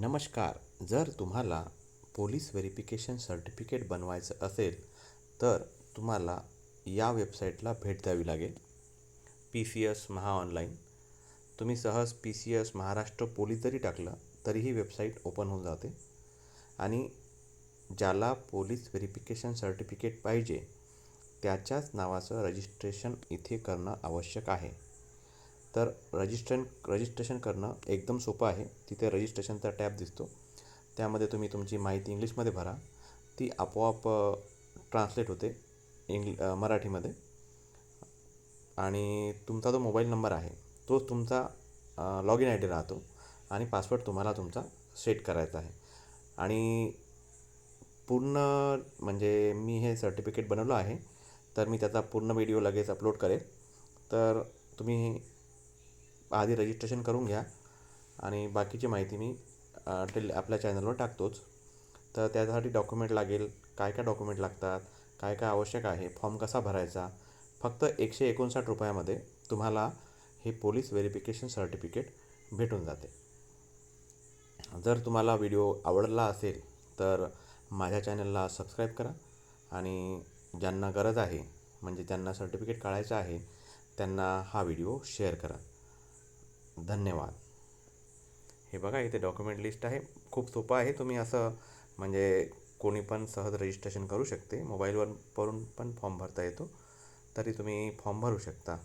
नमस्कार जर तुम्हाला पोलीस व्हेरिफिकेशन सर्टिफिकेट बनवायचं असेल तर तुम्हाला या वेबसाईटला भेट द्यावी लागेल. P C S Maha online. तुम्ही सहज P C S Maharashtra police जरी टाकलं तरीही वेबसाईट ओपन होऊन जाते. आणि ज्याला पोलीस व्हेरिफिकेशन सर्टिफिकेट पाहिजे त्याच्याच नावाचं रजिस्ट्रेशन इथे करणं आवश्यक आहे. तर रजिस्ट्रेन रजिस्ट्रेशन करणं एकदम सोपं आहे. तिथे रजिस्ट्रेशनचा टॅब दिसतो. त्यामध्ये तुम्ही तुमची माहिती इंग्लिशमध्ये भरा. ती आपोआप ट्रान्सलेट होते इंग्ल मराठीमध्ये. आणि तुमचा जो मोबाईल नंबर आहे तोच तुमचा लॉग इन आय डी राहतो आणि पासवर्ड तुम्हाला तुमचा सेट करायचा आहे. आणि पूर्ण म्हणजे मी हे सर्टिफिकेट बनवलं आहे तर मी त्याचा पूर्ण व्हिडिओ लगेच अपलोड करेल. तर तुम्ही आधी रजिस्ट्रेशन करून घ्या. आणि बाकीची माहिती मी टेल आपल्या चॅनलवर टाकतोच. तर त्यासाठी डॉक्युमेंट लागेल काय काय डॉक्युमेंट लागतात काय काय आवश्यक आहे फॉर्म कसा भरायचा फक्त एकशे एकोणसाठ रुपयामध्ये तुम्हाला हे पोलीस व्हेरिफिकेशन सर्टिफिकेट भेटून जाते. जर तुम्हाला व्हिडिओ आवडला असेल तर माझ्या चॅनलला सबस्क्राईब करा. आणि ज्यांना गरज आहे म्हणजे ज्यांना सर्टिफिकेट काढायचं आहे त्यांना हा व्हिडिओ शेअर करा. धन्यवाद. हे बघा इथे डॉक्युमेंट लिस्ट आहे. खूप सोपं आहे. तुम्ही असं म्हणजे कोणी पण सहज रजिस्ट्रेशन करू शकते. मोबाईलवर वरून पण फॉर्म भरता येतो. तरी तुम्ही फॉर्म भरू शकता.